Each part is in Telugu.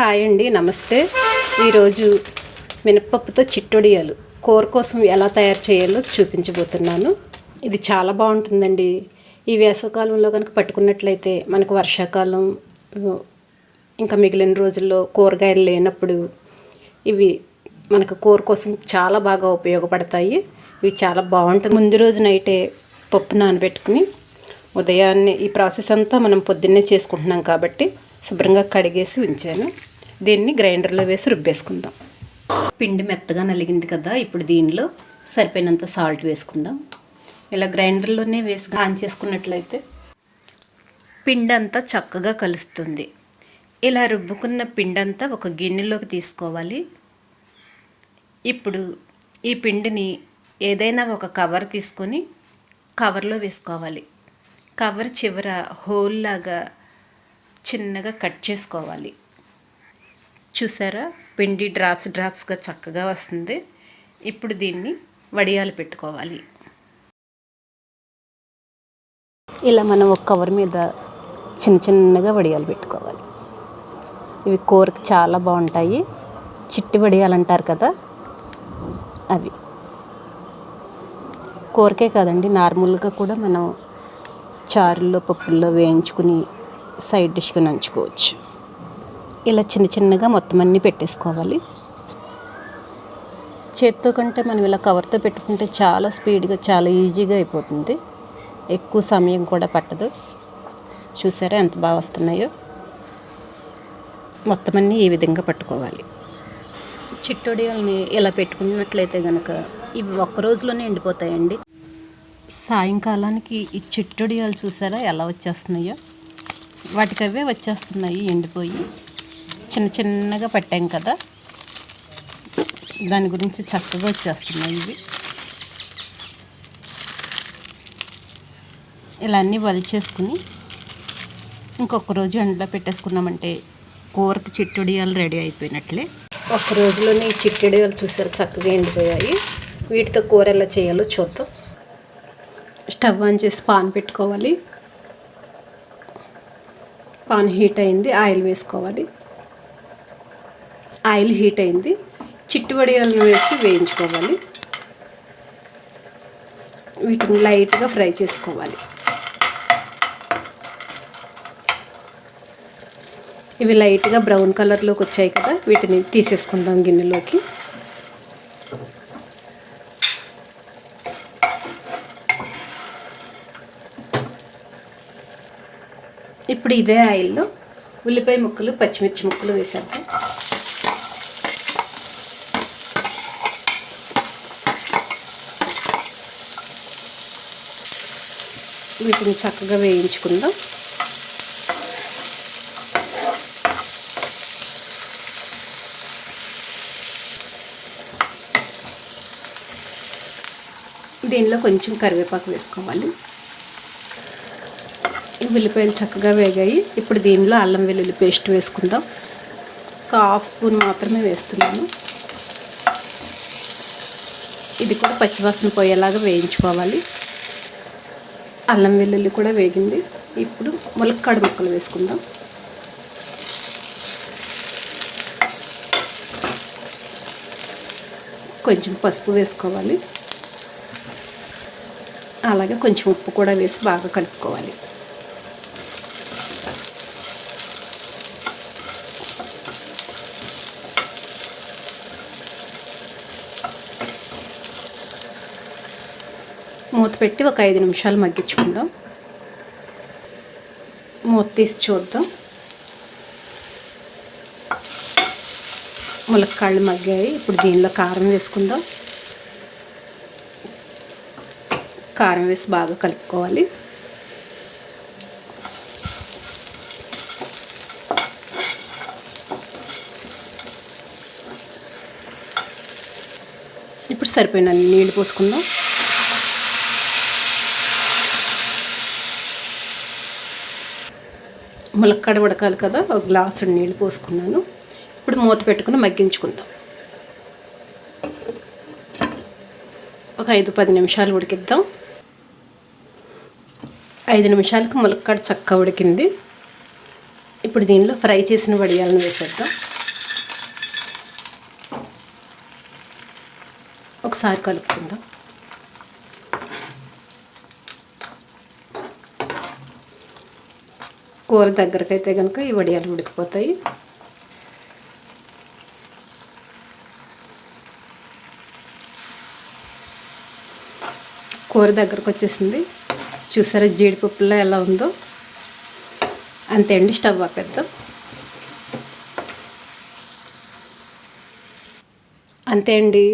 హాయ్ అండి నమస్తే. ఈరోజు మినప్పప్పుతో చిట్టొడియాలు. కూర కోసం ఎలా తయారు చేయాలో చూపించబోతున్నాను. ఇది చాలా బాగుంటుందండి. ఈ వేసవకాలంలో కనుక పట్టుకున్నట్లయితే మనకు వర్షాకాలం ఇంకా మిగిలిన రోజుల్లో కూరగాయలు లేనప్పుడు ఇవి మనకు కూర కోసం చాలా బాగా ఉపయోగపడతాయి. ఇవి చాలా బాగుంటుంది. ముందు రోజు నైటే పప్పు నానబెట్టుకుని ఉదయాన్నే ఈ ప్రాసెస్ అంతా మనం పొద్దున్నే చేసుకుంటున్నాం కాబట్టి శుభ్రంగా కడిగేసి ఉంచాను. దీన్ని గ్రైండర్లో వేసి రుబ్బేసుకుందాం. పిండి మెత్తగా నలిగింది కదా ఇప్పుడు దీనిలో సరిపోయినంత సాల్ట్ వేసుకుందాం. ఇలా గ్రైండర్లోనే వేసి ఆన్ చేసుకున్నట్లయితే పిండి అంతా చక్కగా కలుస్తుంది. ఇలా రుబ్బుకున్న పిండి అంతా ఒక గిన్నెలోకి తీసుకోవాలి. ఇప్పుడు ఈ పిండిని ఏదైనా ఒక కవర్ తీసుకొని కవర్లో వేసుకోవాలి. కవర్ చివర హోల్ లాగా చిన్నగా కట్ చేసుకోవాలి. చూసారా? పిండి డ్రాప్స్ డ్రాప్స్గా చక్కగా వస్తుంది. ఇప్పుడు దీన్ని వడియాలు పెట్టుకోవాలి. ఇలా మనం ఒక కవర్ మీద చిన్న చిన్నగా వడియాలు పెట్టుకోవాలి. ఇవి కూరకు చాలా బాగుంటాయి. చిట్టి వడియాలు అంటారు కదా? అవి. కూరకే కాదండి నార్మల్గా కూడా మనం చారుల్లో పప్పుల్లో వేయించుకుని సైడ్ డిష్గా నంచుకోవచ్చు. ఇలా చిన్న చిన్నగా మొత్తం అన్నీ పెట్టేసుకోవాలి. చేత్తో కంటే మనం ఇలా కవర్తో పెట్టుకుంటే చాలా స్పీడ్గా చాలా ఈజీగా అయిపోతుంది. ఎక్కువ సమయం కూడా పట్టదు. చూసారా ఎంత బాగా వస్తున్నాయో? మొత్తం అన్నీ ఈ విధంగా పట్టుకోవాలి. చిట్టొడియాలని ఇలా పెట్టుకున్నట్లయితే కనుక ఇవి ఒక్క రోజులోనే ఎండిపోతాయండి. సాయంకాలానికి ఈ చిట్టొడియాలు చూసారా ఎలా వచ్చేస్తున్నాయో? వాటికి అవే వచ్చేస్తున్నాయి ఎండిపోయి. చిన్న చిన్నగా పట్టాం కదా. దాని గురించి చక్కగా వచ్చేస్తున్నాయి ఇవి. ఇలా అన్నీ వలిచేసుకుని ఇంకొక రోజు ఎండలో పెట్టేసుకున్నామంటే కూరకు చిట్టుడియాలు రెడీ అయిపోయినట్లే. ఒక రోజులోనే ఈ చిట్టుడియాలు చూసారు చక్కగా ఎండిపోయాయి. వీటితో కూర ఎలా చేయాలో చూద్దాం. స్టవ్ ఆన్ చేసి పాన్ పెట్టుకోవాలి. పాన్ హీట్ అయింది ఆయిల్ వేసుకోవాలి. ఆయిల్ హీట్ అయింది. చిట్టువడియాలను వేసి వేయించుకోవాలి. వీటిని లైట్గా ఫ్రై చేసుకోవాలి. ఇవి లైట్గా బ్రౌన్ కలర్లోకి వచ్చాయి కదా వీటిని తీసేసుకుందాం గిన్నెలోకి. ఇప్పుడు ఇదే ఆయిల్లో ఉల్లిపాయ ముక్కలు పచ్చిమిర్చి ముక్కలు వేసేద్దాం. వీటిని చక్కగా వేయించుకుందాం. దీనిలో కొంచెం కరివేపాకు వేసుకోవాలి. ఉల్లిపాయలు చక్కగా వేగాయి. ఇప్పుడు దీనిలో అల్లం వెల్లుల్లి పేస్ట్ వేసుకుందాం. ఒక హాఫ్ స్పూన్ మాత్రమే వేస్తున్నాను. ఇది కూడా పచ్చివాసన పోయేలాగా వేయించుకోవాలి. అల్లం వెల్లుల్లి కూడా వేగింది. ఇప్పుడు ములక్కాడ ముక్కలు వేసుకుందాం. కొంచెం పసుపు వేసుకోవాలి. అలాగే కొంచెం ఉప్పు కూడా వేసి బాగా కలుపుకోవాలి. మూత పెట్టి ఒక ఐదు నిమిషాలు మగ్గించుకుందాం. మూత తీసి చూద్దాం. ములక్కాళ్ళు మగ్గాయి. ఇప్పుడు దీనిలో కారం వేసుకుందాం. కారం వేసి బాగా కలుపుకోవాలి. ఇప్పుడు సరిపోయిన నీళ్ళు పోసుకుందాం. ములక్కడ ఉడకాలి కదా ఒక గ్లాసు నీళ్ళు పోసుకున్నాను. ఇప్పుడు మూత పెట్టుకుని మగ్గించుకుందాం. ఒక ఐదు పది నిమిషాలు ఉడికిద్దాం. ఐదు నిమిషాలకు ములక్కడ చక్క ఉడికింది. ఇప్పుడు దీనిలో ఫ్రై చేసిన వడియాలను వేసేద్దాం. ఒకసారి కలుపుకుందాం. కూర దగ్గరకైతే కనుక ఈ వడియాలు ఉడికిపోతాయి. కూర దగ్గరకు వచ్చేసింది. చూసారా జీడిపప్పులో ఎలా ఉందో? అంతే అండి స్టవ్ ఆపేద్దాం. అంతే అండి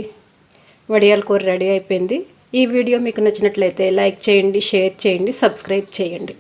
వడియాల కూర రెడీ అయిపోయింది. ఈ వీడియో మీకు నచ్చినట్లయితే లైక్ చేయండి షేర్ చేయండి సబ్స్క్రైబ్ చేయండి.